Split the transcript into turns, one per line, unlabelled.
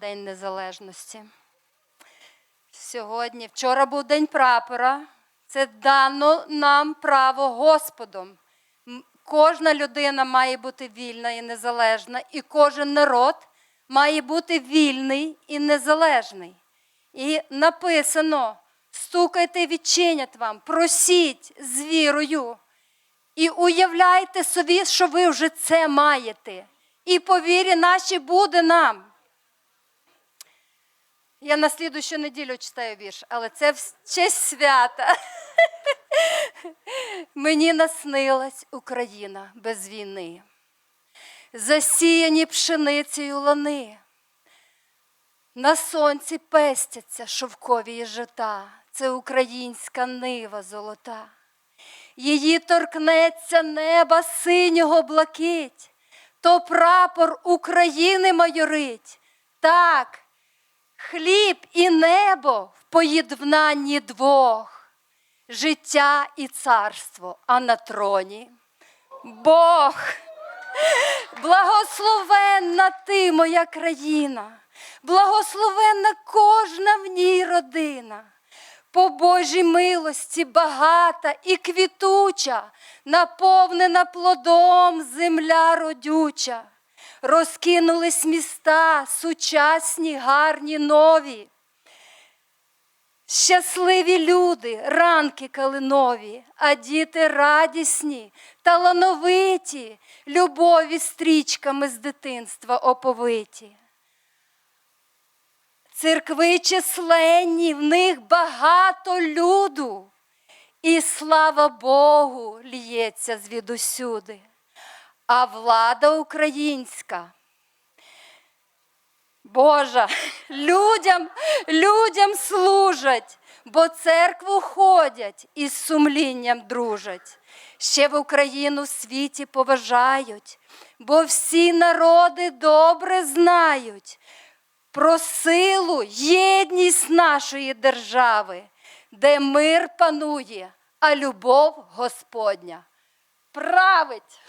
День Незалежності. Сьогодні, вчора був День прапора. Це дано нам право Господом. Кожна людина має бути вільна і незалежна, і кожен народ має бути вільний і незалежний. І написано: стукайте, і відчинять вам, просіть з вірою. І уявляйте собі, що ви вже це маєте. І по вірі нашій буде нам. Я на слідущу неділю читаю вірш, але це в честь свята. Мені наснилась Україна без війни, засіяні пшеницею лани. На сонці пестяться шовкові їжата, це українська нива золота. Її торкнеться неба синього блакить, то прапор України майорить. Так, хліб і небо в поєднанні двох, життя і царство, а на троні Бог. Благословенна ти, моя країна, благословенна кожна в ній родина. По Божій милості багата і квітуча, наповнена плодом земля родюча. Розкинулись міста, сучасні, гарні, нові. Щасливі люди, ранки калинові, а діти радісні, талановиті, любові стрічками з дитинства оповиті. Церкви численні, в них багато люду, і слава Богу лється звідусюди. А влада українська Божа, людям, людям служать, бо церкву ходять і з сумлінням дружать. Ще в Україну в світі поважають, бо всі народи добре знають про силу, єдність нашої держави, де мир панує, а любов Господня править.